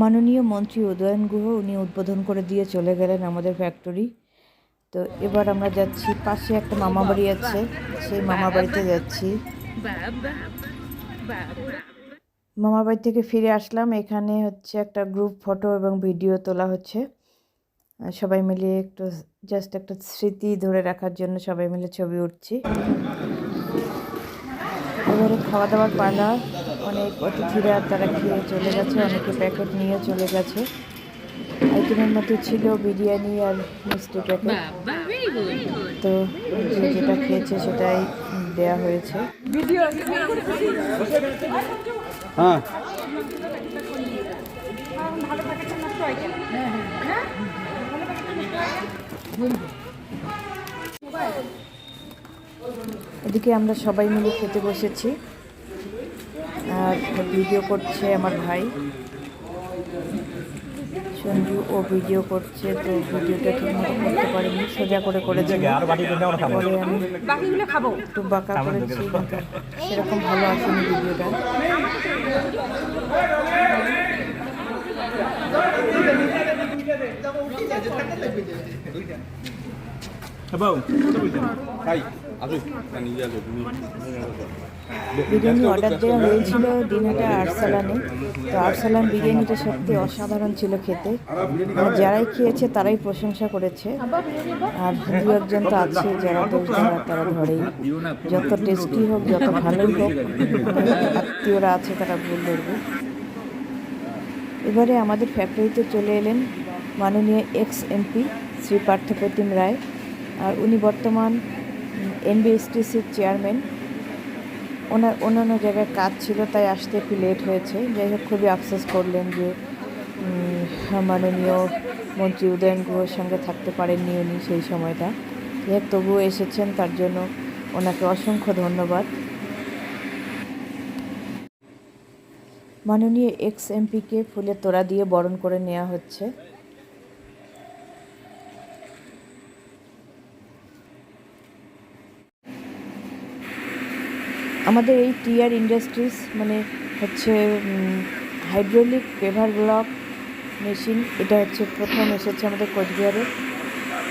মাননীয় মন্ত্রী উদয়ন গুহ, উনি উদ্বোধন করে দিয়ে চলে গেলেন আমাদের ফ্যাক্টরি তো এবার আমরা যাচ্ছি, পাশে একটা মামা বাড়ি আছে, সেই মামা বাড়িতে যাচ্ছি। মামা বাড়ি থেকে ফিরে আসলাম, এখানে হচ্ছে একটা গ্রুপ ফটো এবং ভিডিও তোলা হচ্ছে। সবাই মিলে একটু জাস্ট একটা স্মৃতি ধরে রাখার জন্য সবাই মিলে ছবি উঠছি। এবারে খাওয়া দাওয়ার পালা। অনেক অতিথিরা তারা খেয়ে চলে গেছে অনেকে প্যাকেট নিয়ে চলে গেছে। আইটেমের মধ্যে ছিল বিরিয়ানি আর মিষ্টি প্যাকেট তো যে যেটা খেয়েছে সেটাই দেয়া হয়েছে। হ্যাঁ। এদিকে আমরা সবাই মিলে খেতে বসেছি। আর ভিডিও করছে আমার ভাই। সঞ্জু ও ভিডিও করছে তো ভিডিওটা ঠিকমতো করতে পারিনি সোজা করে করেছে। আমি একটু বাঁকা করেছি সেরকম ভালো আসেনি ভিডিওটা। বিরিয়ানি অর্ডার দেওয়া হয়েছিল দিনহাটা আরসালানে। তো আরসালান বিরিয়ানিটা সত্যি অসাধারণ ছিল খেতে। আর যারাই খেয়েছে তারাই প্রশংসা করেছে। আর দু একজন তো আছে যারা ধরা তারা ধরেই। যত টেস্টি হোক যত ভালোই হোক আত্মীয়রা আছে তারা ভুল ধরবে। এবারে আমাদের ফ্যাক্টরিতে চলে এলেন মাননীয় এক্স এমপি শ্রী পার্থপ্রতিম রায়। আর উনি বর্তমান এনবিএসটিসির চেয়ারম্যান। ওনার অন্যান্য জায়গায় কাজ ছিল, তাই আসতে একটু লেট হয়েছে। যাই হোক, খুবই আফসোস করলেন যে মাননীয় মন্ত্রী উদয়ন গুহর সঙ্গে থাকতে পারেননি উনি সেই সময়টা। যাই তবুও এসেছেন, তার জন্য ওনাকে অসংখ্য ধন্যবাদ। মাননীয় এক্স এমপিকে ফুলের তোড়া দিয়ে বরণ করে নেওয়া হচ্ছে। আমাদের এই টিআর ইন্ডাস্ট্রিজ মানে হচ্ছে হাইড্রোলিক পেভার ব্লক মেশিন, এটা হচ্ছে প্রথম এসেছে আমাদের কোচবিহারে।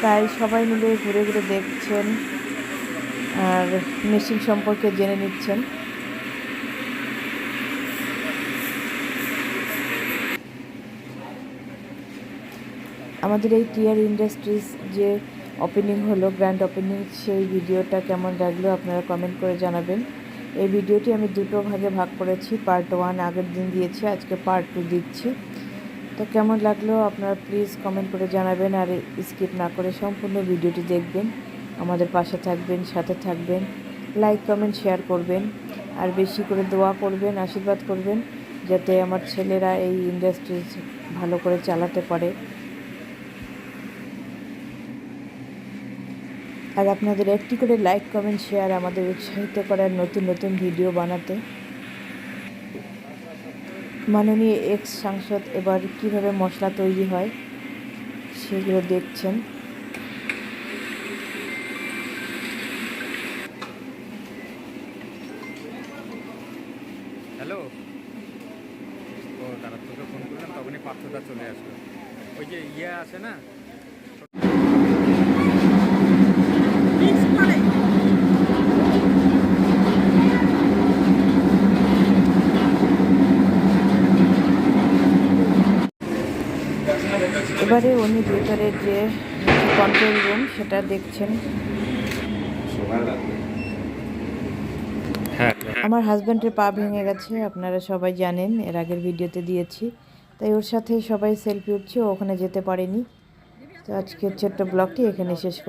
তাই সবাই মিলে ঘুরে ঘুরে দেখছেন আর মেশিন সম্পর্কে জেনে নিচ্ছেন। আমাদের এই টিয়ার ইন্ডাস্ট্রিজ যে ওপেনিং হলো গ্র্যান্ড ওপেনিং সেই ভিডিওটা কেমন লাগল আপনারা কমেন্ট করে জানাবেন। এই ভিডিওটি আমি দুটো ভাগে ভাগ করেছি। পার্ট ওয়ান আগের দিন দিয়েছি, আজকে পার্ট টু দিচ্ছি। তো কেমন লাগল আপনারা প্লিজ কমেন্ট করে জানাবেন আর স্কিপ না করে সম্পূর্ণ ভিডিওটি দেখবেন। আমাদের পাশে থাকবেন, সাথে থাকবেন লাইক কমেন্ট শেয়ার করবেন আর বেশি করে দোয়া করবেন, আশীর্বাদ করবেন, যাতে আমার ছেলেরা এই ইন্ডাস্ট্রিজ ভালো করে চালাতে পারে। আর আপনাদের একটি করে লাইক কমেন্ট শেয়ার আমাদের উৎসাহিত করার নতুন নতুন ভিডিও বানাতে। মাননীয় এক্স সাংসদ এবার কীভাবে মশলা তৈরি হয় সেগুলো দেখছেন। হ্যালো ও তারা তোকে ফোন করলাম, তখনই চলে ওই যে ইয়ে আছে না? এবারে উনি ভিতরে যে কন্ট্রোল রুম সেটা দেখছেন। হ্যাঁ। আমার হাজব্যান্ডের পা ভেঙে গেছে আপনারা সবাই জানেন এর আগের ভিডিওতে দিয়েছি। তাই ওর সাথে সবাই সেলফি উঠছে ওখানে যেতে পারেনি। তো আজকের ছোট্ট ব্লগটি এখানে শেষ করি